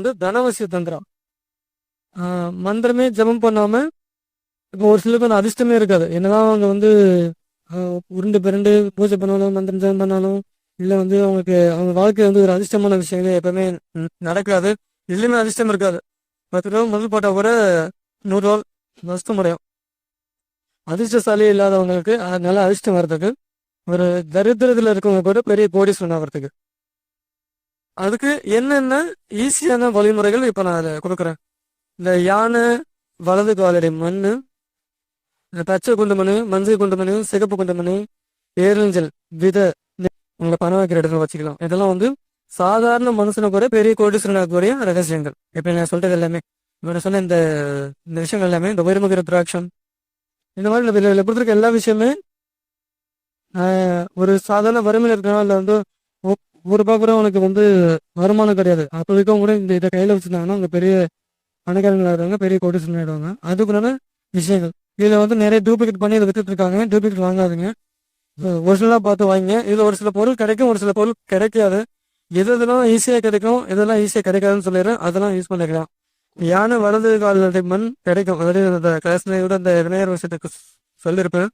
வந்து தனவசிய தந்திரம். மந்திரமே ஜெபம் பண்ணாம இப்போ ஒரு சில பேர் அதிர்ஷ்டமே இருக்காது. என்னதான் அவங்க வந்து உருண்டு பிறண்டு பூஜை பண்ணாலும் மந்திரம் ஜபம் பண்ணாலும் இல்லை வந்து அவங்களுக்கு அவங்க வாழ்க்கை வந்து ஒரு அதிர்ஷ்டமான விஷயங்கள் எப்பவுமே நடக்காது. இதுலையுமே அதிர்ஷ்டம் இருக்காது. பத்து ரூபா முதல் போட்டால் கூட நூறு ரூபா நஷ்டம் அடையும். அதிர்ஷ்டசாலி இல்லாதவங்களுக்கு நல்ல அதிர்ஷ்டம் வர்றதுக்கு ஒரு தரித்திரத்தில் இருக்கவங்க கூட பெரிய கோடீஸ்வரன் ஆகிறதுக்கு அதுக்கு என்னென்ன ஈஸியான வழிமுறைகள் இப்போ நான் அதை கொடுக்குறேன். இந்த யானை வலது காலடி மண் இந்த பச்சை குண்டுமணி மஞ்சள் குண்டுமணி சிகப்பு குண்டுமணி ஏரிஞ்சல் விதை உங்களை பணம் வைக்கிற இடத்துல வச்சுக்கலாம். இதெல்லாம் வந்து சாதாரண மனுஷனை கூட பெரிய கோடீஸ்வரனாகக்கூடிய ரகசியங்கள். இப்போ நான் சொல்றது எல்லாமே இப்போ நான் சொன்ன இந்த இந்த விஷயங்கள் எல்லாமே இந்த உயர்முகிற திராட்சம் இந்த மாதிரி கொடுத்துருக்க எல்லா விஷயமே ஒரு சாதாரண வறுமையில் இருக்கிறனால இல்லை வந்து ஒரு ரூபாய் கூட உனக்கு வந்து வருமானம் கிடையாது. அப்போ இருக்கவங்க கூட இந்த இதை கையில் வச்சுருந்தாங்கன்னா அவங்க பெரிய பணக்காரங்கள் ஆயிடுவாங்க பெரிய கோடீஸ்வரன் ஆயிடுவாங்க. அதுக்குண்டான விஷயங்கள். இதில் வந்து நிறைய டூப்ளிகேட் பண்ணி இதை வித்துட்டு இருக்காங்க. டூப்ளிகேட் வாங்காதுங்க. ஒரிஜினலாக பார்த்து வாங்க இதில் ஒரு சில பொருள் கிடைக்கும் ஒரு சில பொருள் கிடைக்காது. எது எதெல்லாம் ஈஸியாக கிடைக்கும் எதெல்லாம் ஈஸியாக கிடைக்காதுன்னு சொல்லிடுறேன். அதெல்லாம் யூஸ் பண்ணிக்கலாம். யானை வலது கால் மண் கிடைக்கும். அதாவது அந்த கிளாஸ்ல கூட அந்த விநாயகர் விஷயத்துக்கு சொல்லியிருப்பேன்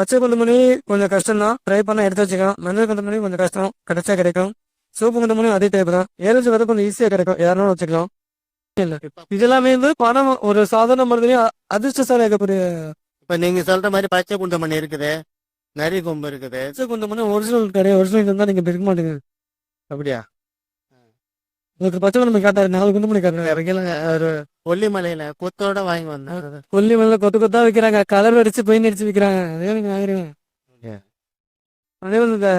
பச்சை குண்டுமணி கொஞ்சம் கஷ்டம் தான் ட்ரை பண்ண எடுத்து வச்சுக்கலாம். மஞ்சள் குண்டுமணி கொஞ்சம் கஷ்டம். கிடைச்சா கிடைக்கும். சிவப்பு குண்டுமணி அதே டைப் தான். ஏழு வரை கொஞ்சம் ஈஸியாக கிடைக்கும். யாருனாலும் வச்சுக்கலாம். இல்ல. இதெல்லாமே வந்து பணம் ஒரு சாதாரண அ- அதிர்ஷ்டசாலி ஆகக்கூடிய இப்ப நீங்க சொல்ற மாதிரி பச்சை குண்டமணி இருக்குது. நரி கொம்பு இருக்குது. பச்சை குண்டுமணி ஒரிஜினல் கிடையாது ஒரிஜினல் இருந்தால் நீங்கள் பிடிக்க மாட்டீங்க. அப்படியா? உங்களுக்கு பச்சை குண்டுமணி காட்டாரு நாலு குண்டுமணி காட்டுறாரு இறங்கல ஒரு கொல்லிமலையில கொத்தோட வாங்கி வந்தேன். கொல்லி மேல கொத்து கொத்தா விற்கிறாங்க கலர் அடிச்சு பெயிண்ட் அடிச்சு விற்கிறாங்க அதே நீங்க வாங்குறீங்க. அதே வந்து இந்த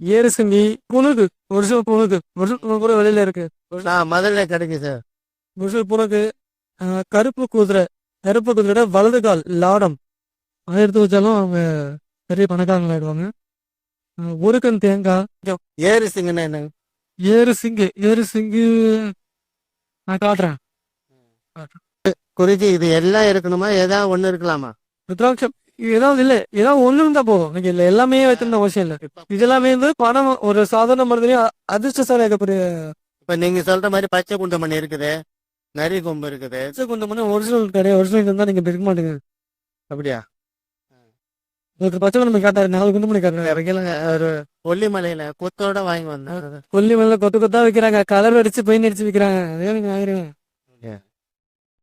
ஏறு சிங்கி புணுகு ஒரிஜினல் புணுகு ஒரிஜினல் புணுகு கூட வெளியில இருக்கு. நான் மதுரையில கிடைக்கும் சார். ஒரிஜினல் புணுகு ஆஹ், கருப்பு குதிரை. கருப்பு குதிரையோட வலது கால் லாடம். அதை எடுத்து வச்சாலும் அவங்க பெரிய பணக்காரங்க ஆயிடுவாங்க ஆஹ், ஒரு கண் தேங்காய். ஏறு சிங்கன்னு என்ன? ஏறு சிங்கு ஏறு சிங்கு நான் காட்டுறேன். குறிச்சி இது எல்லாம் இருக்கணுமா? ஏதாவது ஒண்ணு இருக்கலாமா? ருத்ராட்சம் ஏதாவது இல்லை. ஏதாவது ஒண்ணு இருந்தா போதும். நீங்க இல்ல எல்லாமே வைத்திருந்த அவசியம் இல்லை. இதெல்லாமே வந்து பணம் ஒரு சாதாரண அ- அதிர்ஷ்டசாலி ஆகக்கூடிய இப்ப நீங்க சொல்ற மாதிரி பச்சை குண்டமணி இருக்குது. நரி கொம்பு இருக்குது. குண்டமணி ஒரிஜினல் கிடையாது. ஒரிஜினல் இருந்தா நீங்க பிடிக்க மாட்டீங்க. அப்படியா? உங்களுக்கு பச்சை குண்டமணி காட்டாரு நாலு குண்டமணி காட்டுறாரு. இறங்கல ஒரு கொல்லிமலையில கொத்தோட வாங்கி வந்தேன் கொல்லிமலையில கொத்து கொத்தா விற்கிறாங்க கலர் அடிச்சு பெயிண்ட் அடிச்சு விற்கிறாங்க அதே நீங்க